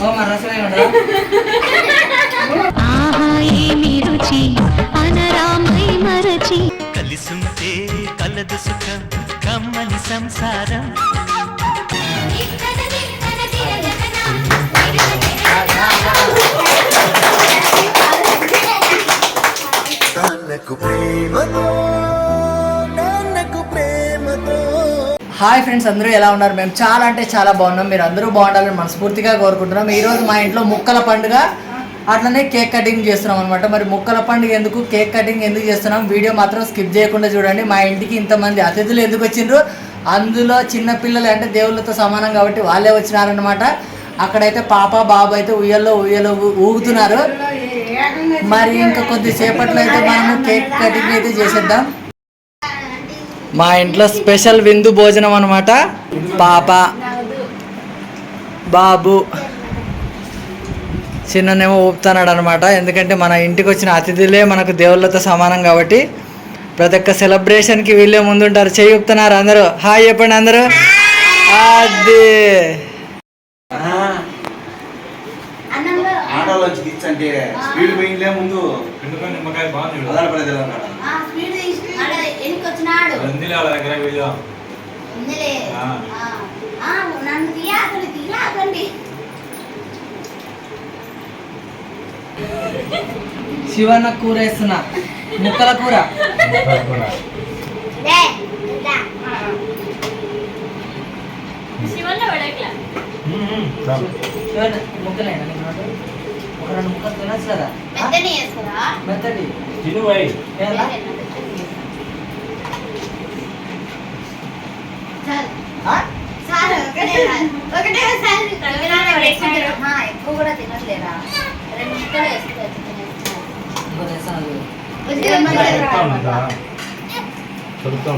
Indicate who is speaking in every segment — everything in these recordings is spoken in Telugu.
Speaker 1: ఓ మన రసమే
Speaker 2: ఆహా ఏమి రుచి? అనరామై మరచి.
Speaker 3: కలిసుంటే కలదు సుఖం కమ్మని సంసారం.
Speaker 4: నాన్నకు
Speaker 1: హాయ్ ఫ్రెండ్స్ అందరూ ఎలా ఉన్నారు? మేము చాలా అంటే చాలా బాగున్నాం. మీరు అందరూ బాగుండాలని మనస్ఫూర్తిగా కోరుకుంటున్నాం. ఈరోజు మా ఇంట్లో ముక్కల పండుగ. అట్లనే కేక్ కటింగ్ చేస్తున్నాం అనమాట మరి ముక్కల పండుగ ఎందుకు కేక్ కటింగ్ ఎందుకు చేస్తున్నాం? వీడియో మాత్రం స్కిప్ చేయకుండా చూడండి. మా ఇంటికి ఇంతమంది అతిథులు ఎందుకు వచ్చిండ్రు? అందులో చిన్నపిల్లలు అంటే దేవుళ్ళతో సమానం కాబట్టి వాళ్ళే వచ్చినారనమాట అక్కడైతే పాప బాబు అయితే ఉయ్యల్లో ఉయ్యలో ఊ- ఊగుతున్నారు. మరి ఇంకా కొద్దిసేపట్లో అయితే మనము కేక్ కటింగ్ అయితే చేసేద్దాం. మా ఇంట్లో స్పెషల్ విందు భోజనం అనమాట పాప బాబు చిన్ననేమో ఊపుతున్నాడు అనమాట ఎందుకంటే మన ఇంటికి వచ్చిన అతిథులే మనకు దేవుళ్ళతో సమానం కాబట్టి ప్రతి ఒక్క సెలబ్రేషన్కి వీళ్ళే ముందుంటారు. చేయి ఊపుతున్నారు అందరూ. హాయ్ చెప్పండి అందరూ. అది
Speaker 5: దిచ్చంటే స్పీడ్ ముందు.
Speaker 6: నిమ్మకాయ బాగుంది చూడు.
Speaker 5: అదన పడేది అన్నమాట
Speaker 7: ఆ స్పీడ్ తీసి ఆడ
Speaker 6: వాళ్ళ. దగ్గర
Speaker 7: తీయాకండి
Speaker 1: శివన్న కూర వేస్తున్నా. ముక్కల కూర. ముక్కలేనా ముక్కలు తినచ్చు కదా మెత్తటి.
Speaker 6: తిను పోయి
Speaker 1: ఎలా?
Speaker 7: చాలు.
Speaker 1: ఆ?
Speaker 7: చాలు, ఒకటే చాలు. ఒకటే సారి రవినారాయణ వేసుకుంటారు. ఆ, ఎక్కువ కూడా తినట్లేరా రెండు ముక్కలు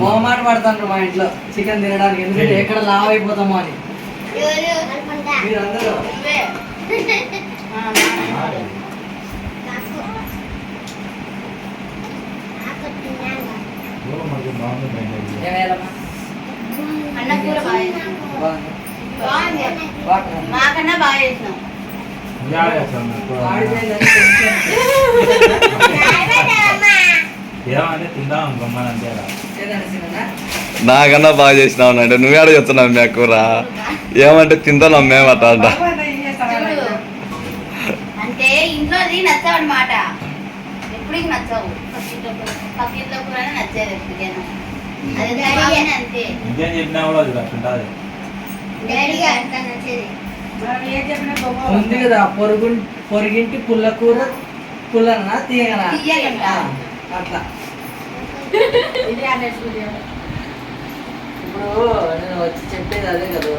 Speaker 1: మొహమాట పడతాండ్రు మా ఇంట్లో. చికెన్ తినడానికి. ఎందుకంటే ఎక్కడ లావ్ అయిపోతామో అని? మీరందరూ.
Speaker 7: నువ్వే. మాకన్నా బాగా చేసినాం.
Speaker 6: తిందాం?
Speaker 5: నాకన్నా బాగా చేసినావు అంటే నువ్వే ఆడ చెప్తున్నావు మీ కూర ఏమంటే తింటున్నాం మేము అట్ట అంట.
Speaker 7: అంటే ఇంట్లోది నచ్చవు అనమాట ఎప్పటికి నచ్చవు. పక్కింట్లో కూర నచ్చేది ఎప్పటికైనా. అది అంతే.
Speaker 6: ఇంకేం చెప్పినా కూడా అది అట్లుంటుంది
Speaker 7: డాడీగా అంత నచ్చేది
Speaker 1: ఉంది కదా పొరుగు పొరుగింటి పుల్ల కూర పుల్లనా తీయగనా అట్లా. ఇప్పుడు నేను వచ్చి చెప్పేది అదే కదా.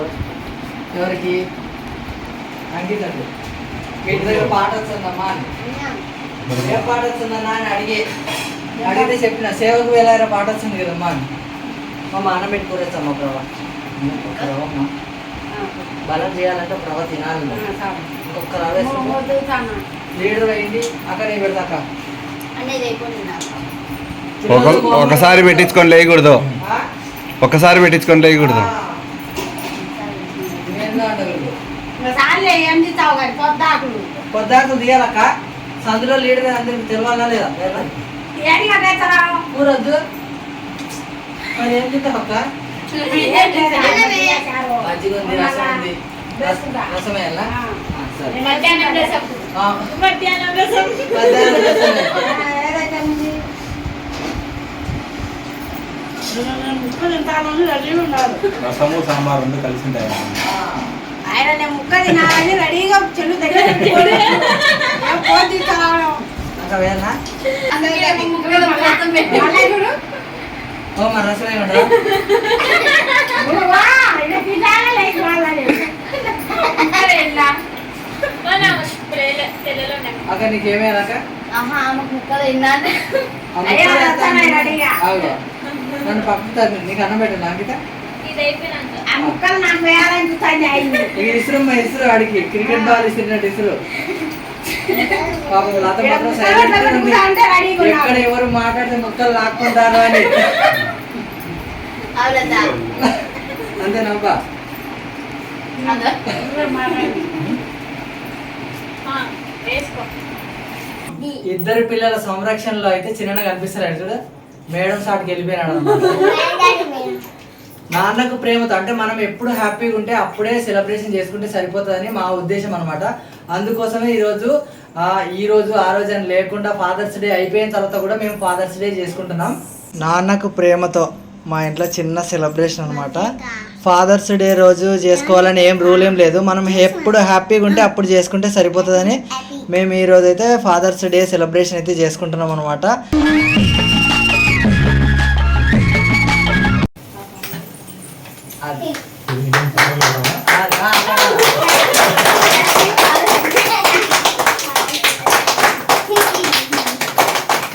Speaker 1: ఎవరికి? అంకితండి ఇంటి దగ్గర పాట వస్తుందమ్మా అని. ఏ పాట వస్తుందన్నా అని అడిగి. అడిగితే చెప్పిన సేవకు వేలారా పాట వస్తుంది కదమ్మా అని. మా మాన పెట్టి కూరేస్తామ్మా ప్రభా? ప్రభా అమ్మా. బలం చేయాలంటే ప్రభా తినాలి ఇంకొక రవ వేసుకుంటే లీడర్ అయింది అక్కడ పెడతాక
Speaker 7: అనేది అయిపోయింది నాకు
Speaker 5: ఒక ఒకసారి పెట్టించుకొని లేయకూడదు.
Speaker 1: ఆ?
Speaker 5: ఒకసారి పెట్టించుకొని లేయకూడదు.
Speaker 1: ఆ. ఏందో అంటారు. పొద్దాకు తీయాలక్క సందులో లీడర్ అందరికి తెలవాలా లేదా? కూరొద్దు మరి ఏం తింటావు అక్క? ఉంది రస- రసం వేయాలా? ఆ, సరే
Speaker 7: మధ్యాహ్నం రసం.
Speaker 1: ఆ,
Speaker 7: మధ్యాహ్నం రసం.
Speaker 1: మధ్యాహ్నం రసమే.
Speaker 6: రసము సాంబార్ రెండు కలిసి
Speaker 8: ఆయన నేను ముక్క తినాలని రెడీగా చెల్లు దగ్గర ఫోన్ తీసుకురావడం
Speaker 1: ఓ మన రసమే ఉండరా అక్క అక్క. ఆగు. నన్ను పంపుతాను నీకు అన్నం పెట్టాను అంకిత? ఇసురు ఆడికి. క్రికెట్ బాల్ ఇసిరినట్టు ఇసురు. పాపం లత మాత్రం ఉంది. ఎక్కడ ఎవరు మాట్లాడితే ముక్కలు లాక్కుంటారు అని. అంతేనబ్బా. ఇద్దరు పిల్లల సంరక్షణలో అయితే చిన్న కనిపిస్తారు చూడ. మేడం సాటికి వెళ్ళిపోయినాడు నాన్నకు ప్రేమతో అంటే మనం ఎప్పుడు హ్యాపీగా ఉంటే అప్పుడే సెలబ్రేషన్ చేసుకుంటే సరిపోతుందని మా ఉద్దేశం అనమాట అందుకోసమే ఈరోజు ఈ రోజు ఆ రోజు అని లేకుండా ఫాదర్స్ డే అయిపోయిన తర్వాత కూడా మేము ఫాదర్స్ డే చేసుకుంటున్నాం. నాన్నకు ప్రేమతో మా ఇంట్లో చిన్న సెలబ్రేషన్ అనమాట ఫాదర్స్ డే రోజు చేసుకోవాలని ఏం రూల్ ఏం లేదు. మనం ఎప్పుడు హ్యాపీగా ఉంటే అప్పుడు చేసుకుంటే సరిపోతుందని మేము ఈ రోజు అయితే ఫాదర్స్ డే సెలబ్రేషన్ అయితే చేసుకుంటున్నాం అనమాట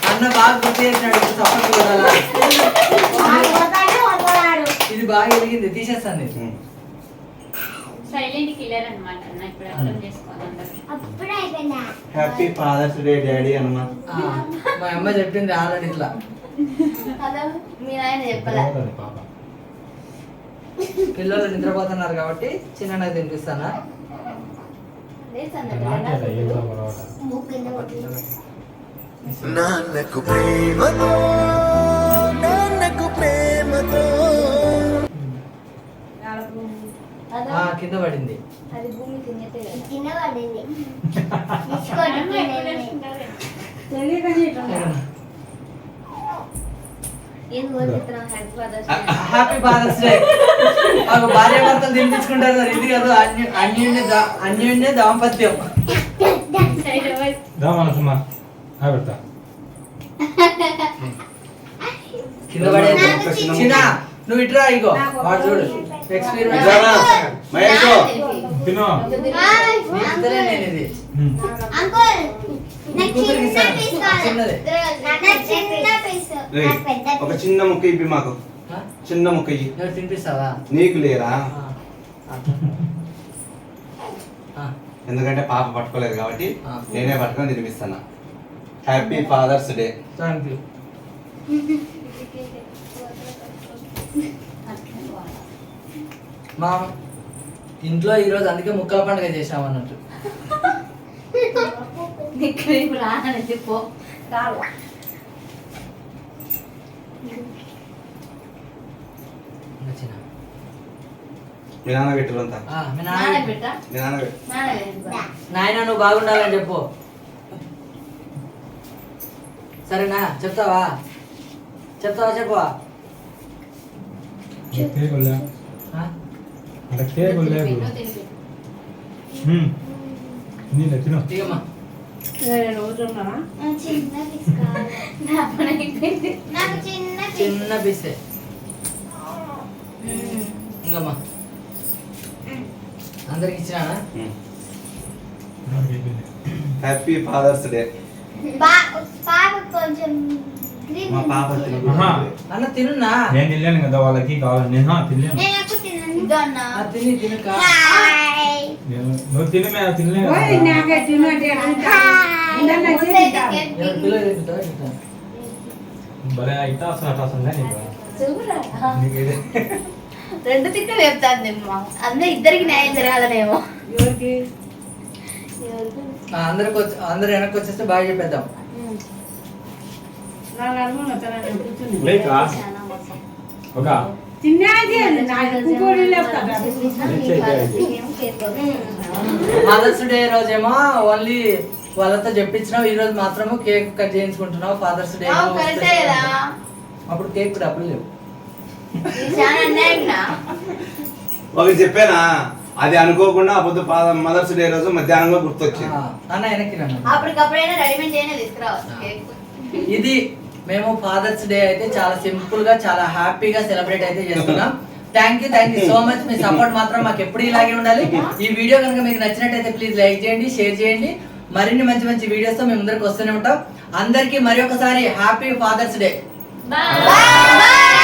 Speaker 1: అన్న బాగా గుర్తు చేసినాడు ఇప్పుడు చప్పట్లు కొట్టాలా? ఇది బాగా వెలిగింది తీసేస్తాను ఇది.
Speaker 9: సైలెంట్ కిల్లర్ అన్నమాట అన్న ఇప్పుడు అర్థం చేసుకోవాలి అందరూ.
Speaker 10: హ్యాపీ ఫాదర్స్ డే డాడీ
Speaker 1: ఆ, మా అమ్మ చెప్పింది ఆల్రెడీ ఇట్లా.
Speaker 7: కదా మీ నాయన చెప్పలే.
Speaker 6: పోతుంది పాప?
Speaker 1: పిల్లలు నిద్రపోతున్నారు కాబట్టి చిన్న తినిపిస్తానా?
Speaker 6: ఏ అలవాట
Speaker 4: నాన్నకు ప్రేమతో
Speaker 1: కింద పడింది.
Speaker 7: కదా కోరుకుంటున్నాం హ్యాపీ ఫాదర్స్
Speaker 1: డే మాకు భార్య భర్తలు తినిపించుకుంటారు సార్ ఇది కాదు అన్య- అన్యోన్య అన్యోన్య దాంపత్యం. కింద పడేది చిన్న నువ్వు ఇట్రా ఇగో. వాడు చూడు. ఎక్స్పీరియన్స్?
Speaker 10: మహేష్
Speaker 6: తిను.
Speaker 8: అంకుల్
Speaker 10: ఒక చిన్న ముక్క ఇప్పి మాకు? చిన్న ముక్క
Speaker 1: తినిపిస్తావా?
Speaker 10: నీకు లేరా. ఎందుకంటే పాప పట్టుకోలేదు కాబట్టి. నేనే పట్టుకొని తినిపిస్తాను. Happy Father's Day
Speaker 1: thank you మా ఇంట్లో ఈరోజు అందుకే ముక్కల పండుగ చేసాం అన్నట్టు
Speaker 7: చెప్పు.
Speaker 10: మీ నాన్న పెట్టిరంతా
Speaker 1: మీ
Speaker 7: నాన్న
Speaker 1: నాయన నువ్వు బాగుండాలని చెప్పు. సరేనా? చెప్తావా? చెప్తావా చెప్పవా? ఆ?
Speaker 6: అంటే కేక్
Speaker 9: తినిపి.
Speaker 6: నీళ్ళు తిను
Speaker 7: చిన్న పీస్
Speaker 1: ఇంకమ్మా అందరికి
Speaker 6: అయిపోయింది.
Speaker 10: హ్యాపీ ఫాదర్స్ డే మా పాప.
Speaker 1: అన్న తినున్నా
Speaker 6: నేను తినలేను కదా వాళ్ళకి కావాలి నేను తినలేను
Speaker 1: తిని
Speaker 6: భలే ఇట్టా అసలు
Speaker 7: రెండు చెప్తాను అమ్మ అందరూ ఇద్దరికి న్యాయం జరగాలనేమో.
Speaker 1: అందరికి వచ్చి అందరు వెనక్కి వచ్చేస్తే బాగా చెప్పేద్దాం.
Speaker 6: ఒక
Speaker 1: ఫాదర్స్ డే రోజేమో ఓన్లీ వాళ్ళతో చెప్పించినావు. ఈ రోజు మాత్రము కేక్ కట్ చేయించుకుంటున్నావు. ఫాదర్స్ డే అప్పుడు కేక్ డబ్బులు లేవు.
Speaker 10: ఒకటి చెప్పానా? అది అనుకోకుండా అప్పుడు మదర్స్ డే రోజు మధ్యాహ్నంగా గుర్తొచ్చింది.
Speaker 1: అన్న వెనక్కి రండి.
Speaker 7: అప్పటికప్పుడైనా రెడీమేడ్ అయినా తీసుకురావచ్చు కేక్.
Speaker 1: ఇది మేము ఫాదర్స్ డే అయితే చాలా సింపుల్గా చాలా హ్యాపీగా సెలబ్రేట్ అయితే చేస్తున్నాం. Thank you thank you so much me support మాత్రం మాకు ఎప్పుడు ఇలాగే ఉండాలి. ఈ వీడియో కనుక మీకు నచ్చినట్టయితే ప్లీజ్ లైక్ చేయండి షేర్ చేయండి. మరిన్ని మంచి మంచి వీడియోస్తో మేము ముందరికి వస్తూనే ఉంటాం. అందరికీ మరి ఒకసారి హ్యాపీ ఫాదర్స్ డే
Speaker 7: బాయ్